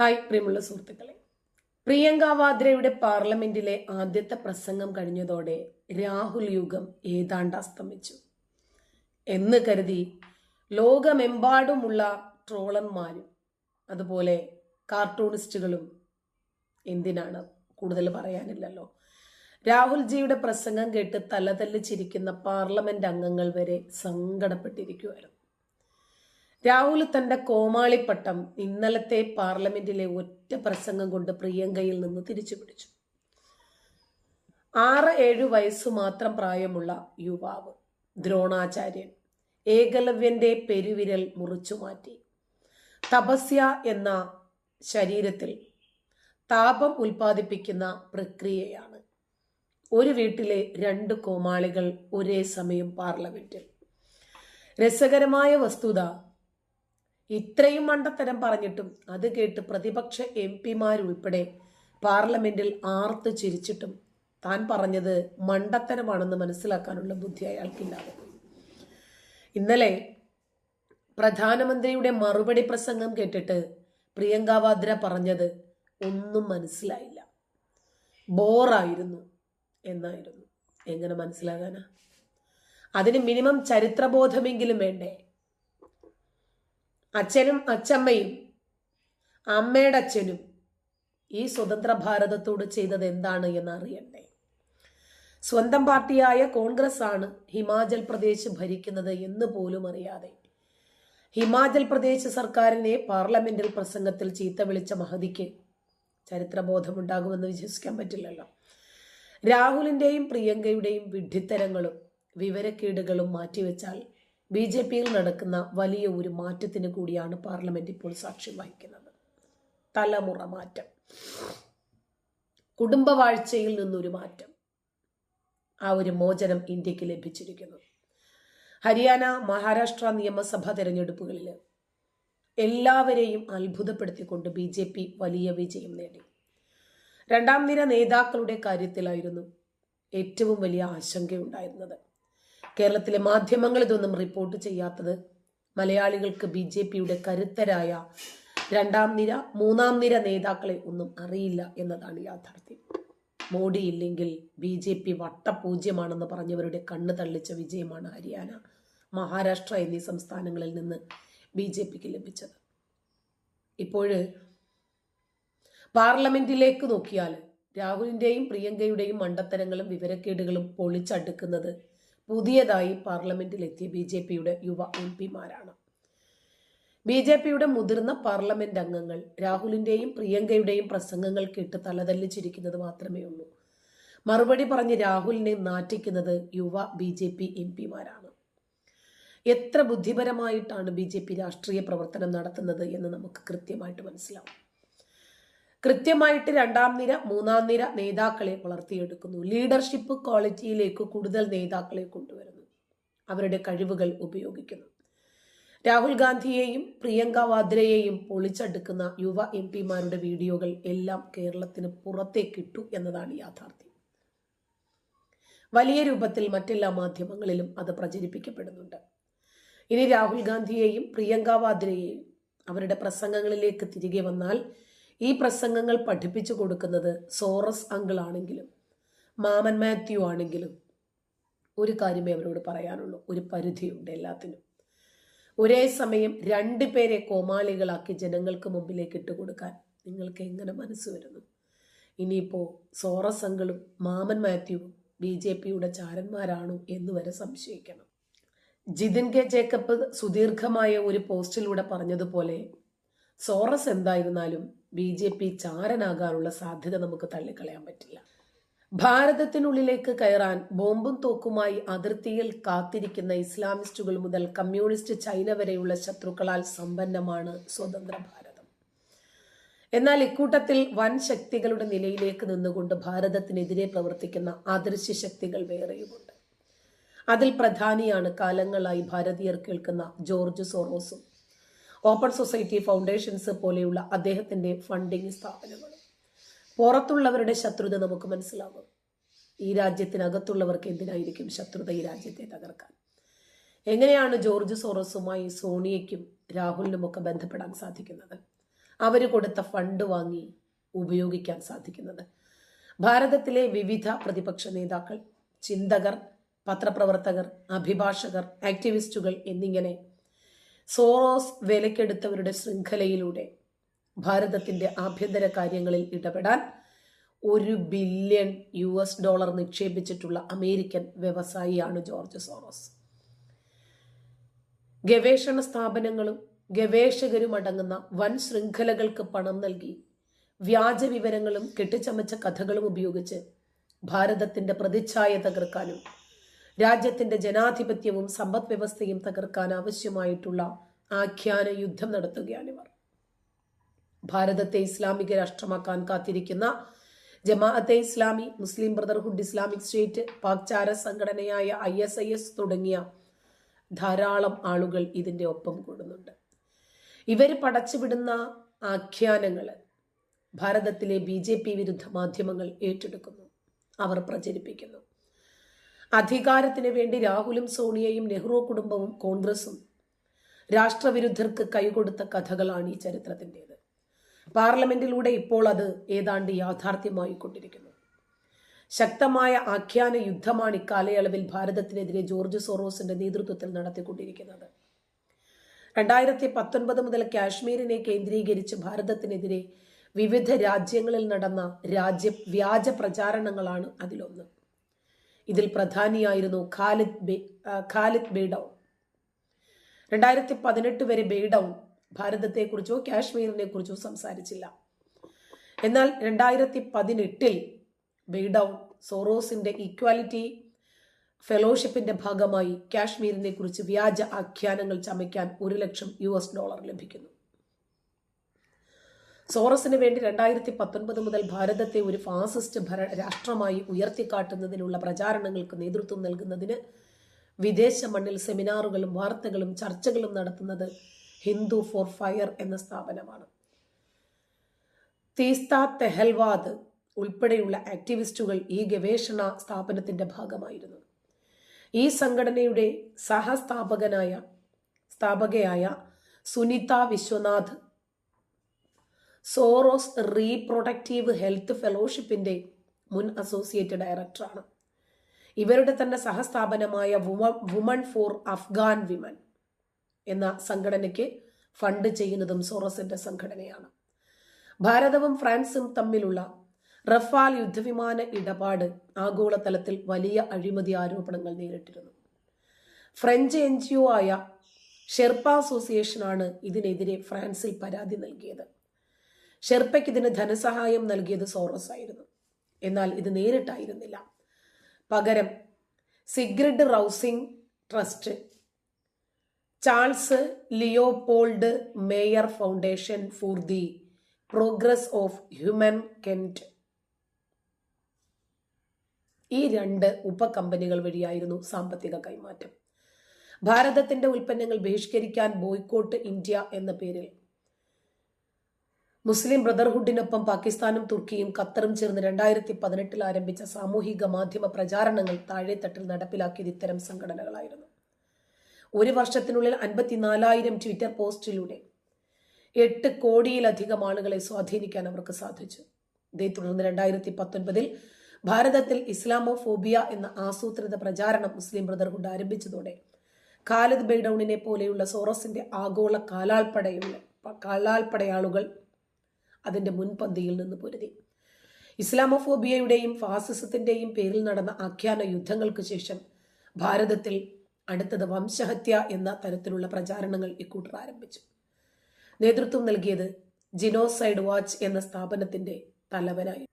Hi പ്രിയമുള്ള സുഹൃത്തുക്കളെ. പ്രിയങ്ക വാദ്രയുടെ പാർലമെന്റിലെ ആദ്യത്തെ പ്രസംഗം കഴിഞ്ഞതോടെ രാഹുൽ യുഗം ഏതാണ്ട് അസ്തമിച്ചു എന്ന് കരുതി ലോകമെമ്പാടുമുള്ള ട്രോളന്മാരും അതുപോലെ കാർട്ടൂണിസ്റ്റുകളും എന്തിനാണ് കൂടുതൽ പറയാനില്ലല്ലോ. രാഹുൽജിയുടെ പ്രസംഗം കേട്ട് തലതല്ല് ചിരിക്കുന്ന പാർലമെന്റ് അംഗങ്ങൾ വരെ സങ്കടപ്പെട്ടിരിക്കുമായിരുന്നു രാഹുൽ തന്റെ കോമാളിപ്പട്ടം ഇന്നലത്തെ പാർലമെന്റിലെ ഒറ്റ പ്രസംഗം കൊണ്ട് പ്രിയങ്കയിൽ നിന്ന് തിരിച്ചു പിടിച്ചു. ആറ് ഏഴ് വയസ്സു മാത്രം പ്രായമുള്ള യുവാവ് ദ്രോണാചാര്യൻ ഏകലവ്യന്റെ പെരുവിരൽ മുറിച്ചു മാറ്റി. തപസ്യ എന്ന ശരീരത്തിൽ താപം ഉൽപ്പാദിപ്പിക്കുന്ന പ്രക്രിയയാണ്. ഒരു വീട്ടിലെ രണ്ട് കോമാളികൾ ഒരേ സമയം പാർലമെന്റിൽ. രസകരമായ വസ്തുത ഇത്രയും മണ്ടത്തരം പറഞ്ഞിട്ടും അത് കേട്ട് പ്രതിപക്ഷ എം പിമാരുൾപ്പെടെ പാർലമെന്റിൽ ആർത്ത് ചിരിച്ചിട്ടും താൻ പറഞ്ഞത് മണ്ടത്തരമാണെന്ന് മനസ്സിലാക്കാനുള്ള ബുദ്ധി അയാൾക്കില്ലാതെ ഇന്നലെ പ്രധാനമന്ത്രിയുടെ മറുപടി പ്രസംഗം കേട്ടിട്ട് പ്രിയങ്ക വാദ്ര പറഞ്ഞത് ഒന്നും മനസ്സിലായില്ല. ബോറായിരുന്നു എന്നായിരുന്നു. എങ്ങനെ മനസ്സിലാകാനാ? അതിന് മിനിമം ചരിത്രബോധമെങ്കിലും വേണ്ടേ? അച്ഛനും അച്ചമ്മയും അമ്മയുടെ അച്ഛനും ഈ സ്വതന്ത്ര ഭാരതത്തോട് ചെയ്തത് എന്താണ് എന്ന് സ്വന്തം പാർട്ടിയായ കോൺഗ്രസ് ആണ് ഹിമാചൽ പ്രദേശ് ഭരിക്കുന്നത് എന്ന് പോലും അറിയാതെ. ഹിമാചൽ പ്രദേശ് സർക്കാരിനെ പാർലമെന്റിൽ പ്രസംഗത്തിൽ ചീത്ത വിളിച്ച മഹതിക്ക് ചരിത്രബോധമുണ്ടാകുമെന്ന് വിശ്വസിക്കാൻ പറ്റില്ലല്ലോ. രാഹുലിന്റെയും പ്രിയങ്കയുടെയും വിഡ്ഢിത്തരങ്ങളും വിവരക്കേടുകളും മാറ്റിവെച്ചാൽ ബി ജെ പിയിൽ നടക്കുന്ന വലിയ ഒരു മാറ്റത്തിന് കൂടിയാണ് പാർലമെന്റ് ഇപ്പോൾ സാക്ഷ്യം വഹിക്കുന്നത്. തലമുറ മാറ്റം. കുടുംബവാഴ്ചയിൽ നിന്നൊരു മാറ്റം. ആ ഒരു മോചനം ഇന്ത്യയ്ക്ക് ലഭിച്ചിരിക്കുന്നു. ഹരിയാന മഹാരാഷ്ട്ര നിയമസഭാ തെരഞ്ഞെടുപ്പുകളിൽ എല്ലാവരെയും അത്ഭുതപ്പെടുത്തിക്കൊണ്ട് ബി ജെ പി വലിയ വിജയം നേടി. രണ്ടാം നിര നേതാക്കളുടെ കാര്യത്തിലായിരുന്നു ഏറ്റവും വലിയ ആശങ്കയുണ്ടായിരുന്നത്. കേരളത്തിലെ മാധ്യമങ്ങൾ ഇതൊന്നും റിപ്പോർട്ട് ചെയ്യാത്തത് മലയാളികൾക്ക് ബി ജെ പിയുടെ കരുത്തരായ രണ്ടാം നിര മൂന്നാം നിര നേതാക്കളെ ഒന്നും അറിയില്ല എന്നതാണ് യാഥാർത്ഥ്യം. മോഡി ഇല്ലെങ്കിൽ ബി ജെ പി വട്ടപൂജ്യമാണെന്ന് പറഞ്ഞവരുടെ കണ്ണ് തള്ളിച്ച വിജയമാണ് ഹരിയാന മഹാരാഷ്ട്ര എന്നീ സംസ്ഥാനങ്ങളിൽ നിന്ന് ബി ജെ പിക്ക് ലഭിച്ചത്. ഇപ്പോൾ പാർലമെന്റിലേക്ക് നോക്കിയാൽ രാഹുലിന്റെയും പ്രിയങ്കയുടെയും മണ്ടത്തരങ്ങളും വിവരക്കേടുകളും പൊളിച്ചടുക്കുന്നത് പുതിയതായി പാർലമെന്റിലെത്തിയ ബി ജെ പിയുടെ യുവ എം പിമാരാണ്. ബി ജെ പിയുടെ മുതിർന്ന പാർലമെന്റ് അംഗങ്ങൾ രാഹുലിന്റെയും പ്രിയങ്കയുടെയും പ്രസംഗങ്ങൾ കേട്ട് തലതല്ലിച്ചിരിക്കുന്നത് മാത്രമേ ഉള്ളൂ. മറുപടി പറഞ്ഞ് രാഹുലിനെ നാറ്റിക്കുന്നത് യുവ ബി ജെ പി എം പിമാരാണ്. എത്ര ബുദ്ധിപരമായിട്ടാണ് ബി ജെ പി രാഷ്ട്രീയ പ്രവർത്തനം നടത്തുന്നത് എന്ന് നമുക്ക് കൃത്യമായിട്ട് മനസ്സിലാവും. കൃത്യമായിട്ട് രണ്ടാം നിര മൂന്നാം നിര നേതാക്കളെ വളർത്തിയെടുക്കുന്നു. ലീഡർഷിപ്പ് ക്വാളിറ്റിയിലേക്ക് കൂടുതൽ നേതാക്കളെ കൊണ്ടുവരുന്നു. അവരുടെ കഴിവുകൾ ഉപയോഗിക്കുന്നു. രാഹുൽ ഗാന്ധിയെയും പ്രിയങ്ക വാദ്രയെയും പൊളിച്ചെടുക്കുന്ന യുവ എം പിമാരുടെ വീഡിയോകൾ എല്ലാം കേരളത്തിന് പുറത്തേക്കിട്ടു എന്നതാണ് യാഥാർത്ഥ്യം. വലിയ രൂപത്തിൽ മറ്റെല്ലാ മാധ്യമങ്ങളിലും അത് പ്രചരിപ്പിക്കപ്പെടുന്നുണ്ട്. ഇനി രാഹുൽ ഗാന്ധിയെയും പ്രിയങ്ക വാദ്രയെയും അവരുടെ പ്രസംഗങ്ങളിലേക്ക് തിരികെ വന്നാൽ ഈ പ്രസംഗങ്ങൾ പഠിപ്പിച്ചു കൊടുക്കുന്നത് സോറസ് അങ്കിൾ ആണെങ്കിലും മാമൻ മാത്യു ആണെങ്കിലും ഒരു കാര്യമേ അവരോട് പറയാനുള്ളൂ. ഒരു പരിധിയുണ്ട് എല്ലാത്തിനും. ഒരേ സമയം രണ്ടു പേരെ കോമാളികളാക്കി ജനങ്ങൾക്ക് മുമ്പിലേക്ക് ഇട്ടുകൊടുക്കാൻ നിങ്ങൾക്ക് എങ്ങനെ മനസ്സ് വരുന്നു? ഇനിയിപ്പോൾ സോറസ് അങ്കിളും മാമൻ മാത്യുവും ബി ജെ പിയുടെ ചാരന്മാരാണോ എന്ന് വരെ സംശയിക്കണം. ജിതിൻ കെ ജേക്കബ് സുദീർഘമായ ഒരു പോസ്റ്റിലൂടെ പറഞ്ഞതുപോലെ സോറസ് എന്തായിരുന്നാലും ബി ജെ പി ചാരനാകാനുള്ള സാധ്യത നമുക്ക് തള്ളിക്കളയാൻ പറ്റില്ല. ഭാരതത്തിനുള്ളിലേക്ക് കയറാൻ ബോംബും തോക്കുമായി അതിർത്തിയിൽ കാത്തിരിക്കുന്ന ഇസ്ലാമിസ്റ്റുകൾ മുതൽ കമ്മ്യൂണിസ്റ്റ് ചൈന വരെയുള്ള ശത്രുക്കളാൽ സമ്പന്നമാണ് സ്വതന്ത്ര ഭാരതം. എന്നാൽ ഇക്കൂട്ടത്തിൽ വൻ ശക്തികളുടെ നിലയിലേക്ക് നിന്നുകൊണ്ട് ഭാരതത്തിനെതിരെ പ്രവർത്തിക്കുന്ന അദൃശ്യ ശക്തികൾ വേറെയുമുണ്ട്. അതിൽ പ്രധാനിയാണ് കാലങ്ങളായി ഭാരതീയർ കേൾക്കുന്ന ജോർജ് സോറോസും. ഓപ്പൺ സൊസൈറ്റി ഫൗണ്ടേഷൻസ് പോലെയുള്ള അദ്ദേഹത്തിന്റെ ഫണ്ടിങ് സ്ഥാപനങ്ങൾ പുറത്തുള്ളവരുടെ ശത്രുത നമുക്ക് മനസ്സിലാകും. ഈ രാജ്യത്തിനകത്തുള്ളവർക്ക് എന്തിനായിരിക്കും ശത്രുത ഈ രാജ്യത്തെ തകർക്കാൻ? എങ്ങനെയാണ് ജോർജ് സോറസുമായി സോണിയയ്ക്കും രാഹുലിനുമൊക്കെ ബന്ധപ്പെടാൻ സാധിക്കുന്നത്? അവർ കൊടുത്ത ഫണ്ട് വാങ്ങി ഉപയോഗിക്കാൻ സാധിക്കുന്നത്? ഭാരതത്തിലെ വിവിധ പ്രതിപക്ഷ നേതാക്കൾ ചിന്തകർ പത്രപ്രവർത്തകർ അഭിഭാഷകർ ആക്ടിവിസ്റ്റുകൾ എന്നിങ്ങനെ സോറോസ് വിലക്കെടുത്തവരുടെ ശൃംഖലയിലൂടെ ഭാരതത്തിന്റെ ആഭ്യന്തര കാര്യങ്ങളിൽ ഇടപെടാൻ ഒരു ബില്യൺ യു എസ് ഡോളർ നിക്ഷേപിച്ചിട്ടുള്ള അമേരിക്കൻ വ്യവസായിയാണ് ജോർജ് സോറോസ്. ഗവേഷണ സ്ഥാപനങ്ങളും ഗവേഷകരും അടങ്ങുന്ന വൻ ശൃംഖലകൾക്ക് പണം നൽകി വ്യാജ വിവരങ്ങളും കെട്ടിച്ചമച്ച കഥകളും ഉപയോഗിച്ച് ഭാരതത്തിന്റെ പ്രതിച്ഛായ തകർക്കാനും രാജ്യത്തിന്റെ ജനാധിപത്യവും സമ്പദ് വ്യവസ്ഥയും തകർക്കാൻ ആവശ്യമായിട്ടുള്ള ആഖ്യാന യുദ്ധം നടത്തുകയാണിവർ ഭാരതത്തെ ഇസ്ലാമിക രാഷ്ട്രമാക്കാൻ കാത്തിരിക്കുന്ന Jamaat Islami Muslim Brotherhood Islamic State പാക്ചാര സംഘടനയായ ഐ എസ് ഐ എസ് തുടങ്ങിയ ധാരാളം ആളുകൾ ഇതിന്റെ ഒപ്പം കൂടുന്നുണ്ട്. ഇവർ പടച്ചുവിടുന്ന ആഖ്യാനങ്ങൾ ഭാരതത്തിലെ ബി ജെ പി വിരുദ്ധ മാധ്യമങ്ങൾ ഏറ്റെടുക്കുന്നു. അവർ പ്രചരിപ്പിക്കുന്നു. അധികാരത്തിന് വേണ്ടി രാഹുലും സോണിയയും നെഹ്റു കുടുംബവും കോൺഗ്രസും രാഷ്ട്രവിരുദ്ധർക്ക് കൈകൊടുത്ത കഥകളാണ് ഈ ചരിത്രത്തിന്റെത്. പാർലമെന്റിലൂടെ ഇപ്പോൾ അത് ഏതാണ്ട് യാഥാർത്ഥ്യമായി കൊണ്ടിരിക്കുന്നു. ശക്തമായ ആഖ്യാന യുദ്ധമാണ് ഇക്കാലയളവിൽ ഭാരതത്തിനെതിരെ ജോർജ് സോറോസിന്റെ നേതൃത്വത്തിൽ നടത്തിക്കൊണ്ടിരിക്കുന്നത്. രണ്ടായിരത്തി പത്തൊൻപത് മുതൽ കാശ്മീരിനെ കേന്ദ്രീകരിച്ച് ഭാരതത്തിനെതിരെ വിവിധ രാജ്യങ്ങളിൽ നടന്ന രാജ്യ വ്യാജ പ്രചാരണങ്ങളാണ് അതിലൊന്ന്. ഇതിൽ പ്രധാനിയായിരുന്നു ഖാലിദ് ബേ ഖാലിദ് ബേഡൌൺ. രണ്ടായിരത്തി പതിനെട്ട് വരെ ബേഡൌൺ ഭാരതത്തെക്കുറിച്ചോ കാശ്മീരിനെ കുറിച്ചോ സംസാരിച്ചില്ല. എന്നാൽ രണ്ടായിരത്തി പതിനെട്ടിൽ ബെയ്ഡൌൺ സോറോസിന്റെ ഈക്വാലിറ്റി ഫെലോഷിപ്പിന്റെ ഭാഗമായി കാശ്മീരിനെ കുറിച്ച് വ്യാജ ആഖ്യാനങ്ങൾ ചമയ്ക്കാൻ ഒരു ലക്ഷം യു ഡോളർ ലഭിക്കുന്നു. സോറസിന് വേണ്ടി രണ്ടായിരത്തി പത്തൊൻപത് മുതൽ ഭാരതത്തെ ഒരു ഫാസിസ്റ്റ് ഭര രാഷ്ട്രമായി ഉയർത്തിക്കാട്ടുന്നതിനുള്ള പ്രചാരണങ്ങൾക്ക് നേതൃത്വം നൽകുന്നതിന് വിദേശ മണ്ണിൽ സെമിനാറുകളും വാർത്തകളും ചർച്ചകളും നടത്തുന്നത് ഹിന്ദു ഫോർ ഫയർ എന്ന സ്ഥാപനമാണ്. തീസ്ത തെഹൽവാദ് ഉൾപ്പെടെയുള്ള ആക്ടിവിസ്റ്റുകൾ ഈ ഗവേഷണ സ്ഥാപനത്തിന്റെ ഭാഗമായിരുന്നു. ഈ സംഘടനയുടെ സഹസ്ഥാപകനായ സ്ഥാപകയായ Sunita Viswanath Soros reproductive health ഫെലോഷിപ്പിന്റെ മുൻ അസോസിയേറ്റ് ഡയറക്ടറാണ്. ഇവരുടെ തന്നെ സഹസ്ഥാപനമായ വുമൺ ഫോർ അഫ്ഗാൻ വിമൻ എന്ന സംഘടനയ്ക്ക് ഫണ്ട് ചെയ്യുന്നതും സോറസിന്റെ സംഘടനയാണ്. ഭാരതവും ഫ്രാൻസും തമ്മിലുള്ള റഫാൽ യുദ്ധവിമാന ഇടപാട് ആഗോളതലത്തിൽ വലിയ അഴിമതി ആരോപണങ്ങൾ നേരിട്ടിരുന്നു. ഫ്രഞ്ച് എൻ ജി ഒ ആയ ഷെർപ്പ അസോസിയേഷനാണ് ഇതിനെതിരെ ഫ്രാൻസിൽ പരാതി നൽകിയത്. ഷെർപ്പയ്ക്ക് ഇതിന് ധനസഹായം നൽകിയത് സോറസ് ആയിരുന്നു. എന്നാൽ ഇത് നേരിട്ടായിരുന്നില്ല. പകരം Sigrid Rausing Trust Charles Leopold Mayer Foundation for the Progress of Humankind. ഈ രണ്ട് ഉപകമ്പനികൾ വഴിയായിരുന്നു സാമ്പത്തിക കൈമാറ്റം. ഭാരതത്തിന്റെ ഉൽപ്പന്നങ്ങൾ ബഹിഷ്കരിക്കാൻ ബോയ്ക്കോട്ട് ഇന്ത്യ എന്ന പേരിൽ മുസ്ലിം ബ്രദർഹുഡിനൊപ്പം പാകിസ്ഥാനും തുർക്കിയും ഖത്തറും ചേർന്ന് രണ്ടായിരത്തി പതിനെട്ടിൽ ആരംഭിച്ച സാമൂഹിക മാധ്യമ പ്രചാരണങ്ങൾ താഴെത്തട്ടിൽ നടപ്പിലാക്കിയത് ഇത്തരം സംഘടനകളായിരുന്നു. ഒരു വർഷത്തിനുള്ളിൽ അൻപത്തിനാലായിരം ട്വിറ്റർ പോസ്റ്റിലൂടെ എട്ട് കോടിയിലധികം ആളുകളെ സ്വാധീനിക്കാൻ അവർക്ക് സാധിച്ചു. ഇതേ തുടർന്ന് രണ്ടായിരത്തി പത്തൊൻപതിൽ ഭാരതത്തിൽ ഇസ്ലാമോഫോബിയ എന്ന ആസൂത്രിത പ്രചാരണം മുസ്ലിം ബ്രദർഹുഡ് ആരംഭിച്ചതോടെ ഖാലിദ് ബെയ്ഡൌണിനെ പോലെയുള്ള സോറസിന്റെ ആഗോള കാലാൾപ്പടയുള്ള കാലാൾപ്പടയാളുകൾ അതിന്റെ മുൻപന്തിയിൽ നിന്ന് പൊരുതി. ഇസ്ലാമോഫോബിയയുടെയും ഫാസിസത്തിന്റെയും പേരിൽ നടന്ന ആഖ്യാന യുദ്ധങ്ങൾക്ക് ശേഷം ഭാരതത്തിൽ അടുത്തത് വംശഹത്യ എന്ന തരത്തിലുള്ള പ്രചാരണങ്ങൾ ഇക്കൂട്ടർ ആരംഭിച്ചു. നേതൃത്വം നൽകിയത് ജിനോസൈഡ് വാച്ച് എന്ന സ്ഥാപനത്തിന്റെ തലവനായി